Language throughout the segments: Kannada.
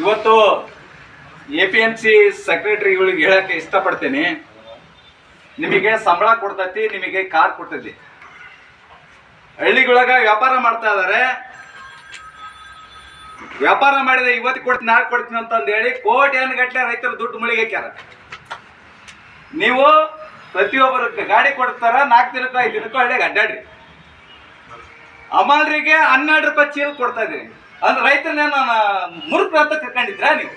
ಇವತ್ತು ಎ ಪಿ ಎಂ ಸಿ ಸೆಕ್ರೆಟರಿಗಳಿಗೆ ಹೇಳಕ್ಕೆ ಇಷ್ಟಪಡ್ತೇನೆ. ನಿಮಗೆ ಸಂಬಳ ಕೊಡ್ತೈತಿ, ನಿಮಗೆ ಕಾರ್ ಕೊಡ್ತೈತಿ. ಹಳ್ಳಿಗಳಾಗ ವ್ಯಾಪಾರ ಮಾಡ್ತಾ ಇದಾರೆ. ವ್ಯಾಪಾರ ಮಾಡಿದ್ರೆ ಇವತ್ತು ಕೊಡ್ತೀನಿ, ನಾಳೆ ಕೊಡ್ತೀನಿ ಅಂತಂದು ಹೇಳಿ ಕೋಟಿ ಗಟ್ಟಲೆ ರೈತರು ದುಡ್ಡು ಮುಳಿಗೆ ಕ್ಯಾರ ನೀವು ಪ್ರತಿಯೊಬ್ಬರು ಗಾಡಿ ಕೊಡ್ತಾರ, ನಾಲ್ಕು ದಿನಕ್ಕೂ ಐದು ದಿನಕ್ಕೂ ಹಳ್ಳಿಗೆ ಅಡ್ಡಾಡ್ರಿ. ಅಮಲ್ರಿಗೆ ಹನ್ನೆರಡು ರೂಪಾಯಿ ಚೀಲ ಕೊಡ್ತಾ ಇದೀನಿ ಅಂದ್ರೆ ರೈತರನ್ನ ಮುರುಕ್ರು ಅಂತ ತಿಳ್ಕೊಂಡಿದ್ರ ನೀವು?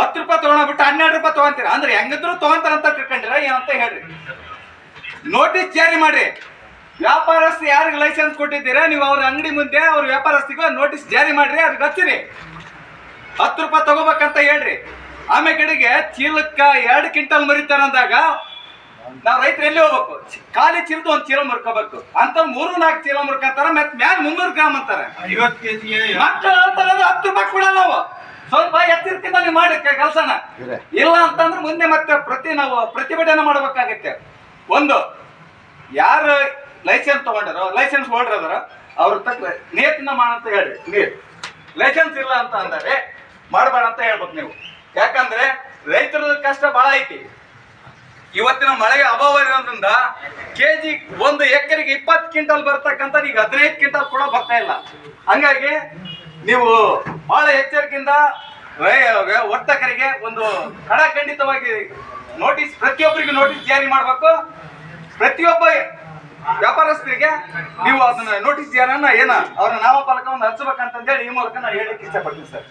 ಹತ್ತು ರೂಪಾಯಿ ತಗೊಂಡ್ಬಿಟ್ಟು ಹನ್ನೆರಡು ರೂಪಾಯಿ ತಗೊಂತೀರ? ಅಂದ್ರೆ ಹೆಂಗಿದ್ರು ತಗೊಂತಾರಂತ ತಿಳ್ಕೊಂಡಿರ ಏನಂತ ಹೇಳ್ರಿ. ನೋಟಿಸ್ ಜಾರಿ ಮಾಡ್ರಿ. ವ್ಯಾಪಾರಸ್ಥ ಯಾರಿಗೆ ಲೈಸೆನ್ಸ್ ಕೊಟ್ಟಿದ್ದೀರಾ? ನೀವು ಅವ್ರ ಅಂಗಡಿ ಮುಂದೆ ಅವ್ರ ವ್ಯಾಪಾರಸ್ಥಿಗೆ ನೋಟಿಸ್ ಜಾರಿ ಮಾಡ್ರಿ ಅದ್ ಹಚ್ಚಿರಿ. ಹತ್ತು ರೂಪಾಯಿ ತಗೋಬೇಕಂತ ಹೇಳ್ರಿ. ಆಮೇಲೆ ಕಡೆಗೆ ಚೀಲಕ್ಕ ಎರಡು ಕ್ವಿಂಟಲ್ ಮರಿತಾರ ಅಂದಾಗ ನಾವು ರೈತರು ಎಲ್ಲಿ ಹೋಗ್ಬೇಕು? ಖಾಲಿ ಚೀಲದ ಒಂದು ಚೀಲ ಮುರ್ಕೋಬೇಕು. ಅಂತ ಮೂರು ನಾಲ್ಕು ಚೀಲ ಮರ್ಕೊಂತಾರ ಮತ್ತೆ ಮ್ಯಾಲ ಮುನ್ನೂರು ಗ್ರಾಮ್ ಅಂತಾರೆ. ಐವತ್ತು ಮಕ್ಕಳು ಅಂತಾರೆ ಹತ್ತು ರೂಪಾಯಿ ಕೊಡಲ್ಲ ನಾವು ಸ್ವಲ್ಪ ನೀವು ಮಾಡಿ ಕೆಲಸನ. ಇಲ್ಲ ಅಂತಂದ್ರೆ ಮುಂದೆ ಮತ್ತೆ ಪ್ರತಿ ನಾವು ಪ್ರತಿಭಟನೆ ಮಾಡಬೇಕಾಗತ್ತೆ. ಒಂದು ಯಾರು ಲೈಸೆನ್ಸ್ ತಗೊಂಡಾರೋ ಲೈಸೆನ್ಸ್ ಹೋಲ್ಡರ್ ಅದಾರ ಅವ್ರ ತಕ್ಕ ನೇತನ ಮಾಡಂತ ಹೇಳಿ ನೀರ್. ಲೈಸೆನ್ಸ್ ಇಲ್ಲ ಅಂತ ಅಂದರೆ ಮಾಡಬೇಡ ಅಂತ ಹೇಳ್ಬೇಕು ನೀವು. ಯಾಕಂದ್ರೆ ರೈತರ ಕಷ್ಟ ಬಹಳ ಐತಿ. ಇವತ್ತಿನ ಮಳೆಗೆ ಅಭಾವ ಇರೋದ್ರಿಂದ ಕೆಜಿ ಒಂದು ಎಕರೆಗೆ ಇಪ್ಪತ್ತು ಕ್ವಿಂಟಲ್ ಬರ್ತಕ್ಕಂಥ ಈಗ ಹದಿನೈದು ಕ್ವಿಂಟಲ್ ಕೂಡ ಬರ್ತಾ ಇಲ್ಲ. ಹಂಗಾಗಿ ನೀವು ಬಹಳ ಎಚ್ಚರಿಕೆಯಿಂದ ವರ್ತಕರಿಗೆ ಒಂದು ಖಡಖಂಡಿತವಾಗಿ ನೋಟಿಸ್, ಪ್ರತಿಯೊಬ್ಬರಿಗೂ ನೋಟಿಸ್ ಜಾರಿ ಮಾಡಬೇಕು. ಪ್ರತಿಯೊಬ್ಬ ವ್ಯಾಪಾರಸ್ಥರಿಗೆ ನೀವು ಅದನ್ನ ನೋಟಿಸ್ ಜಾರಿಯನ್ನ ಏನ ಅವರ ನಾಮಫಲಕವನ್ನು ಹಚ್ಚಬೇಕಂತಂದೇಳಿ ಈ ಮೂಲಕ ನಾನು ಹೇಳಕ್ಕೆ ಇಷ್ಟಪಡ್ತೀನಿ ಸರ್.